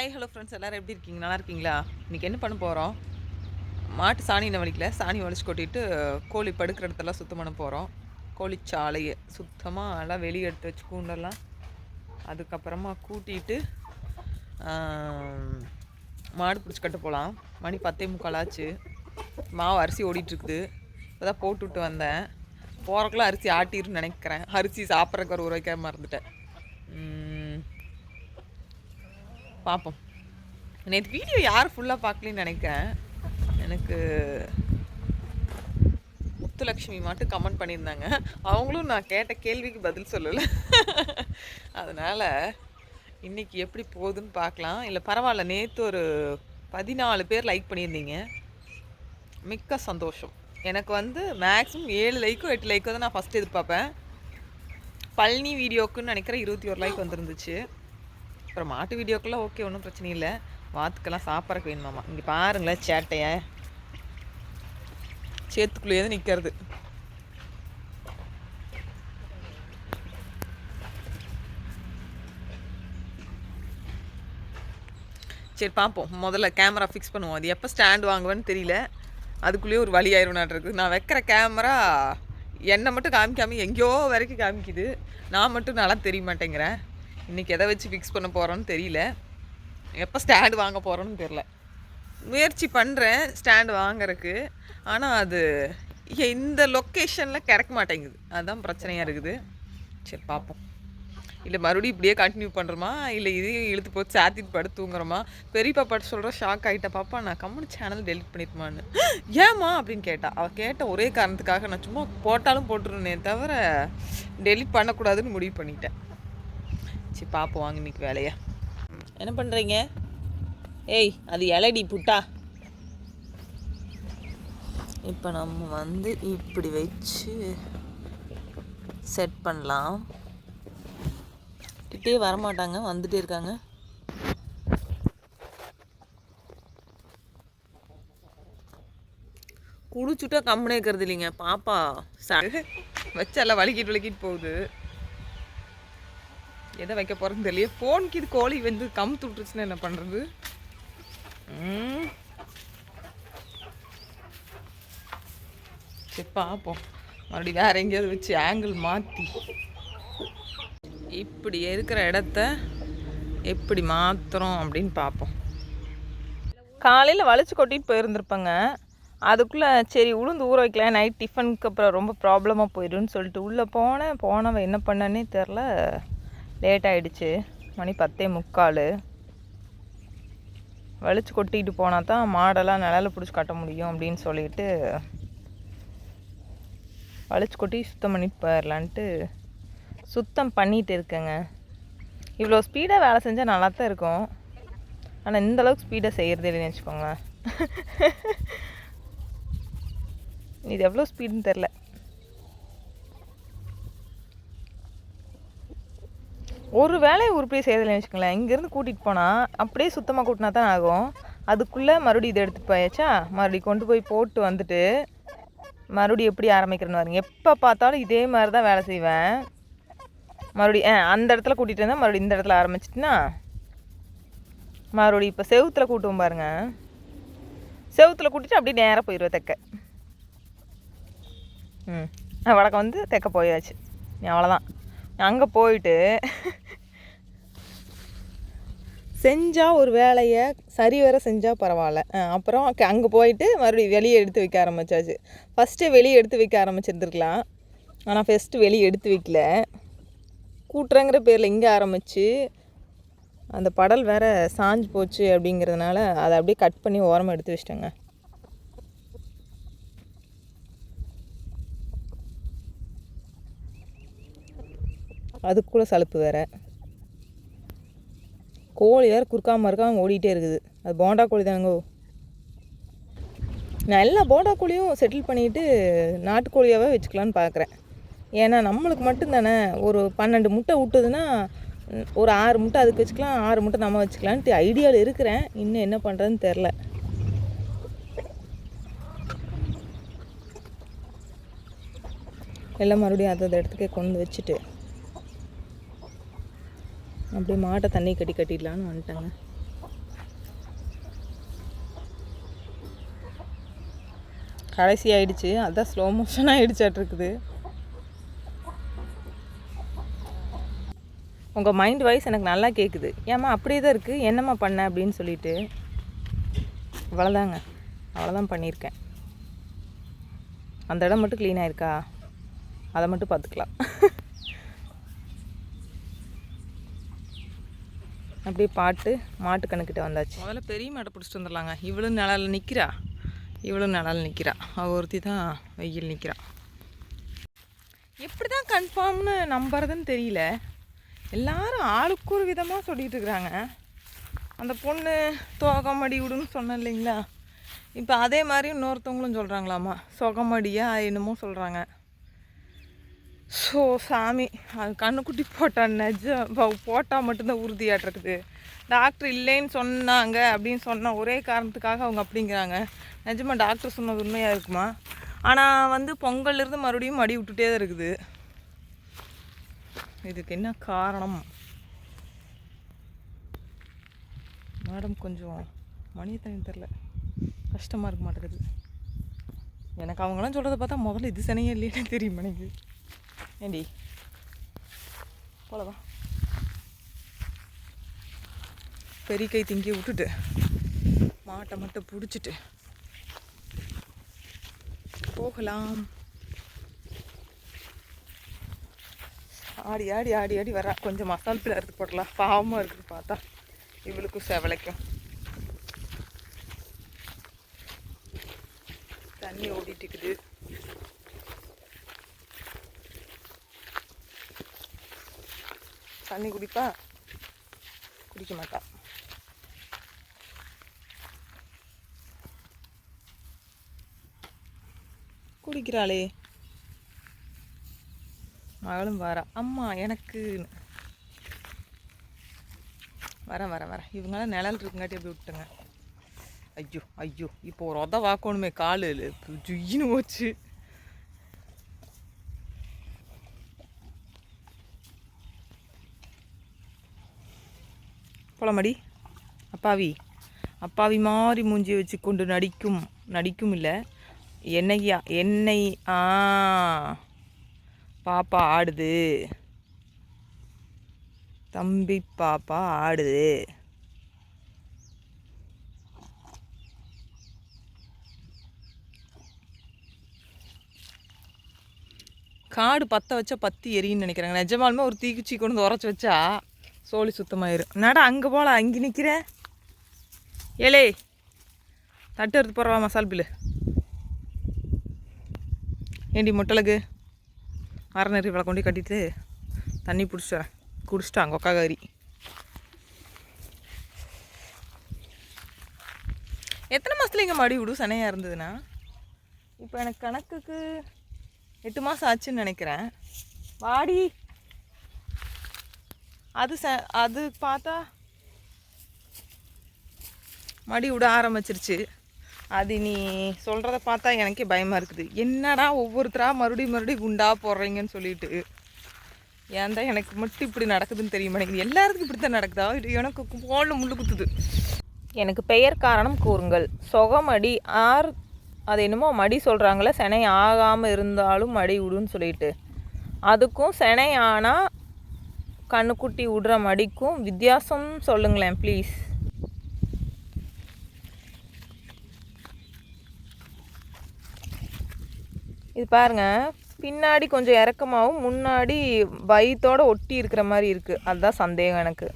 Hi hello friends எல்லோரும் எப்படி இருக்கீங்க? நல்லா இருக்கீங்களா? இன்றைக்கி என்ன பண்ண போகிறோம் மாட்டு சாணி வலிக்கல. சாணி வலிச்சு கொட்டிட்டு கோழி படுக்கிற இடத்தெல்லாம் சுத்தம் பண்ண போகிறோம் கோழி சாலையை சுத்தமாக எல்லாம் வெளியே எடுத்து வச்சு கூண்டெல்லாம் அதுக்கப்புறமா கூட்டிட்டு மாடு பிடிச்சி கட்ட போகலாம் மணி பத்தே முக்கால் ஆச்சு. மாவு அரிசி ஓடிட்டுருக்குது. இப்போ தான் போட்டு விட்டு வந்தேன். போகிறக்குள்ள அரிசி ஆட்டிருன்னு நினைக்கிறேன். அரிசி சாப்பிட்றக்கு ஒரு உரைக்க மறந்துட்டேன். பார்ப்போம் நேற்று வீடியோ யார் ஃபுல்லாக பார்க்கலன்னு நினைக்கிறேன். எனக்கு முத்துலக்ஷ்மி மட்டும் கமெண்ட் பண்ணியிருந்தாங்க. அவங்களும் நான் கேட்ட கேள்விக்கு பதில் சொல்லலை. அதனால் இன்றைக்கி எப்படி போகுதுன்னு பார்க்கலாம் இல்லை பரவாயில்ல நேற்று ஒரு பதினாலு பேர் லைக் பண்ணியிருந்தீங்க. மிக்க சந்தோஷம். எனக்கு வந்து மேக்ஸிமம் ஏழு லைக்கோ எட்டு லைக்கோ தான் நான் ஃபஸ்ட்டு எதிர்பார்ப்பேன். பழனி வீடியோக்குன்னு நினைக்கிறேன் இருபத்தி ஒரு லைக் வந்துருந்துச்சு. அப்புறம் மாட்டு வீடியோக்கெல்லாம் ஓகே ஒன்றும் பிரச்சனை இல்லை. வாத்துக்கெல்லாம் சாப்பிட்றக்கு வேணுமாமா இங்கே பாருங்களேன் சேட்டைய. சேத்துக்குள்ளேயே தான் நிற்கிறது சரி பார்ப்போம் முதல்ல கேமரா ஃபிக்ஸ் பண்ணுவோம். அது எப்போ ஸ்டாண்ட் வாங்குவேன்னு தெரியல. அதுக்குள்ளேயே ஒரு வழி ஆயிரும் நான் வைக்கிற கேமரா என்னை மட்டும் காமிக்காம எங்கேயோ வரைக்கும் காமிக்குது. நான் மட்டும் நல்லா தெரிய மாட்டேங்கிறேன். இன்றைக்கி எதை வச்சு ஃபிக்ஸ் பண்ண போகிறோன்னு தெரியல. எப்போ ஸ்டாண்டு வாங்க போகிறோன்னு தெரில முயற்சி பண்ணுறேன் ஸ்டாண்டு வாங்குறதுக்கு. ஆனால் அது இந்த லொக்கேஷனில் கிடைக்க மாட்டேங்குது. அதுதான் பிரச்சனையாக இருக்குது. சரி பார்ப்போம். இல்லை மறுபடியும் இப்படியே கண்டினியூ பண்ணுறோமா இல்லை இதையும் இழுத்து போட்டு சாத்திட்டு படுத்து தூங்குறோமா? பெரியப்பா பாட்டு சொல்கிற ஷாக் ஆகிட்ட பாப்பா நான் கம்முனு சேனல் டெலிட் பண்ணிட்டுமான்னு ஏம்மா? அப்படின்னு கேட்டா. அவள் கேட்ட ஒரே காரணத்துக்காக நான் சும்மா போட்டாலும் போட்டுருனே தவிர டெலிட் பண்ணக்கூடாதுன்னு முடிவு பண்ணிட்டேன். சரி பார்ப்போம் வாங்க இன்னைக்கு வேலையை. என்ன பண்ணுறீங்க ஏய் அது இலடி புட்டா? இப்போ நம்ம வந்து இப்படி வச்சு செட் பண்ணலாம். கிட்டே வரமாட்டாங்க வந்துட்டே இருக்காங்க. குடிச்சுட்டா கம்முனே இருக்கிறது இல்லைங்க பாப்பா. ச வச்செல்லாம் வலிக்கிட்டு வலிக்கிட்டு போகுது. எதை வைக்க போகிறேன்னு தெரியல ஃபோனுக்கு இது கோழி வந்து கமுத்து விட்டுருச்சுன்னா என்ன பண்ணுறது சரி பார்ப்போம் மறுபடியும் வேற எங்கேயாவது வச்சு ஆங்கிள் மாற்றி இப்படி இருக்கிற இடத்த எப்படி மாற்றுறோம் அப்படின்னு பார்ப்போம் காலையில் வளைச்சி கொட்டிட்டு போயிருந்துருப்பேங்க. அதுக்குள்ளே சரி உளுந்து ஊற வைக்கலாம். நைட் டிஃபனுக்கு அப்புறம் ரொம்ப ப்ராப்ளமாக போயிடும்னு சொல்லிட்டு உள்ளே போனேன். போனவன் என்ன பண்ணனே தெரில லேட் ஆகிடுச்சு மணி பத்தே முக்கால். வலிச்சு கொட்டிட்டு போனால் தான் மாடெல்லாம் நிழல பிடிச்சி கட்ட முடியும் அப்படின்னு சொல்லிட்டு வலிச்சு கொட்டி சுத்தம் பண்ணிட்டு போயிடலான்ட்டு சுத்தம் பண்ணிட்டு இருக்கேங்க. இவ்வளோ ஸ்பீடாக வேலை செஞ்சால் நல்லா தான் இருக்கும். ஆனால் இந்த அளவுக்கு ஸ்பீடாக செய்கிறது இல்லைன்னு வச்சுக்கோங்களேன். இது எவ்வளோ ஸ்பீடுன்னு தெரில ஒரு வேலையை உருப்படியே செய்யறதில்லைன்னு வச்சுக்கோங்களேன். இங்கேருந்து கூட்டிகிட்டு போனால் அப்படியே சுத்தமாக கூட்டினா தான் ஆகும். அதுக்குள்ளே மறுபடியும் இதை எடுத்துகிட்டு போயாச்சா? மறுபடியும் கொண்டு போய் போட்டு வந்துட்டு மறுபடியும் எப்படி ஆரம்பிக்கிறேன்னு பாருங்க. எப்போ பார்த்தாலும் இதே மாதிரி தான் வேலை செய்வேன். மறுபடியும் ஆ அந்த இடத்துல கூட்டிகிட்டு வந்தால் மறுபடியும் இந்த இடத்துல ஆரம்பிச்சிட்டுனா? மறுபடியும் இப்போ செவுத்தில் கூட்டுவோம் பாருங்க. செவுத்தில் கூட்டிட்டு அப்படியே நேராக போயிடுவேன் தெக்க. ம் வடக்கம் வந்து தெக்க போயாச்சு. அவ்வளோதான் அங்கே போயிட்டு செஞ்சால் ஒரு வேலையை சரி வர செஞ்சால் பரவாயில்ல. அப்புறம் அங்கே போயிட்டு மறுபடியும் வெளியே எடுத்து வைக்க ஆரம்பித்தாச்சு ஃபஸ்ட்டு வெளியே எடுத்து வைக்க ஆரம்பிச்சிருந்துருக்கலாம். ஆனால் ஃபஸ்ட்டு வெளியே எடுத்து வைக்கல. கூட்டுறங்கிற பேரில் இங்கே ஆரம்பித்து அந்த படல் வேறு சாஞ்சு போச்சு அப்படிங்கிறதுனால அதை அப்படியே கட் பண்ணி ஓரமாக எடுத்து வச்சிட்டேங்க. அதுக்குள்ளே சலுப்பு வேற. கோழி வேறு குறுக்காமல் இருக்காம ஓடிட்டே இருக்குது. அது போண்டா கோழி தானுங்கோ. நான் எல்லா போண்டா கோழியும் செட்டில் பண்ணிட்டு நாட்டுக்கோழியாகவே வச்சுக்கலான்னு பார்க்குறேன் ஏன்னா நம்மளுக்கு மட்டும்தானே ஒரு பன்னெண்டு முட்டை விட்டுதுன்னா ஒரு ஆறு முட்டை அதுக்கு வச்சுக்கலாம் ஆறு முட்டை நம்ம வச்சுக்கலான்ட்டு ஐடியாவில் இருக்கிறேன். இன்னும் என்ன பண்ணுறதுன்னு தெரில எல்லாம் மறுபடியும் அதை இடத்துக்கே கொண்டு வச்சுட்டு. அப்படியே மாட்டை தண்ணி கட்டி கட்டிடலான்னு வந்துட்டாங்க. கடைசி ஆயிடுச்சு. அதுதான் ஸ்லோ மோஷன் ஆகிடுச்சாட்ருக்குது உங்கள் மைண்ட் வாய்ஸ் எனக்கு நல்லா கேட்குது ஏம்மா அப்படியே தான் இருக்குது என்னம்மா பண்ண அப்படின்னு சொல்லிட்டு. இவ்வளோதாங்க அவ்வளோதான் பண்ணியிருக்கேன். அந்த இடம் மட்டும் க்ளீன் இருக்கா அதை மட்டும் பார்த்துக்கலாம். அப்படியே பாட்டு மாட்டு கணக்கிட்ட வந்தாச்சு. முதல்ல பெரிய மாட்டை பிடிச்சிட்டு வந்துடலாங்க. இவ்வளோ நிழல் நிற்கிறா இவ்வளோ நிழல் நிற்கிறா அவள் ஒருத்தி தான் வெயில் நிற்கிறா எப்படி தான் கன்ஃபார்ம்னு நம்புறதுன்னு தெரியல. எல்லாரும் ஆளுக்கு ஒரு விதமாக சொல்லிட்டு இருக்கிறாங்க. அந்த பொண்ணு தோகமடி விடுன்னு சொன்னேன் இல்லைங்களா? இப்போ அதே மாதிரி இன்னொருத்தவங்களும் சொல்கிறாங்களாமா சொகமடியா என்னமோ சொல்கிறாங்க ஸோ சாமி. அது கண்ணுக்குட்டி போட்டால் நிஜம். போட்டால் மட்டும்தான் உறுதியாட்டிருக்குது. டாக்டர் இல்லைன்னு சொன்னாங்க அப்படின்னு சொன்ன ஒரே காரணத்துக்காக அவங்க அப்படிங்கிறாங்க. நிஜமாக டாக்டர் சொன்னது உண்மையாக இருக்குமா? ஆனால் வந்து பொங்கல்லேருந்து மறுபடியும் மடி விட்டுட்டே தான் இருக்குது. இதுக்கு என்ன காரணம்? மேடம் கொஞ்சம் மணிய தண்ணி தெரில கஷ்டமாக இருக்க மாட்டேங்குது. எனக்கு அவங்களாம் சொல்கிறத பார்த்தா முதல்ல இது சனையே இல்லைன்னு தெரியும் எனக்கு? ஏண்டி? போலவா? பெரிய கை திங்கி விட்டுட்டு மாட்டை மட்டும் பிடிச்சிட்டு போகலாம். ஆடி ஆடி ஆடி ஆடி வரா. கொஞ்சம் மசால் பிள்ளை எடுத்து போடலாம். பாவமாக இருக்குது பார்த்தா. இவளுக்கும் செவலைக்கும் தண்ணி ஓடிட்டு இருக்குது. தண்ணி குடிப்பா? குடிக்க மாட்டா. குடிக்கிறாளே. மகளும் வரா. அம்மா எனக்கு. வரேன் வரேன் வரேன். இவங்களாம் நிழல் இருக்குங்காட்டி அப்படி விட்டுங்க ஐயோ ஐயோ. இப்போ ஒரு உத வாக்கணுமே காலு. ஜுயின்னு போச்சு. போலாமடி? அப்பாவி. அப்பாவி மாதிரி மூஞ்சி வச்சு கொண்டு நடிக்கும் நடிக்கும் இல்லை என்னையா என்னை ஆ. பாப்பா ஆடுது. தம்பி பாப்பா ஆடுது. காடு பற்ற வச்சா பத்தி எரியுன்னு நினைக்கிறாங்க. நிஜமாலுமே ஒரு தீக்குச்சி கொண்டு வந்து உரைச்சி வச்சா சோழி சுத்தமாயிரும் என்னடா அங்கே போகலாம் அங்கே நிற்கிறேன் ஏலே தட்டு எடுத்து போகிறவா மசால் பில்லு? ஏண்டி முட்டலகு? அறநெறி இவ்வளோ கொண்டு கட்டிட்டு தண்ணி பிடிச்சிட்டு வரேன். குடிச்சிட்டாங்க ஒக்கா கறி எத்தனை மாதத்துல இங்கே மடி விடு? சனையாக இருந்ததுன்னா? இப்போ எனக்கு கணக்குக்கு எட்டு மாதம் ஆச்சுன்னு நினைக்கிறேன். வாடி. அது ச அது பார்த்தா மடி விட ஆரம்பிச்சிருச்சு. அது நீ சொல்கிறத பார்த்தா எனக்கே பயமாக இருக்குது. என்னடா ஒவ்வொருத்தராக மறுபடியும் மறுபடியும் குண்டாக போடுறீங்கன்னு சொல்லிட்டு. ஏன் தான் எனக்கு மட்டும் இப்படி நடக்குதுன்னு தெரிய மாட்டேங்குது. எல்லாருக்கும் இப்படி தான் நடக்குதா? இது எனக்கு போல முள்ளு குத்துது. எனக்கு பெயர் காரணம் கூறுங்கள். சொகமடி ஆர் அது என்னமோ மடி சொல்கிறாங்களே செனை ஆகாமல் இருந்தாலும் மடி விடுன்னு சொல்லிட்டு. அதுக்கும் செனை ஆனால் கண்ணுக்குட்டி விடுற மடிக்கும். வித்தியாசம் சொல்லுங்களேன் ப்ளீஸ் இது பாருங்க பின்னாடி கொஞ்சம் இறக்கமாகவும் முன்னாடி வயிற்றோடு ஒட்டி இருக்கிற மாதிரி இருக்குது அதுதான் சந்தேகம் எனக்கு.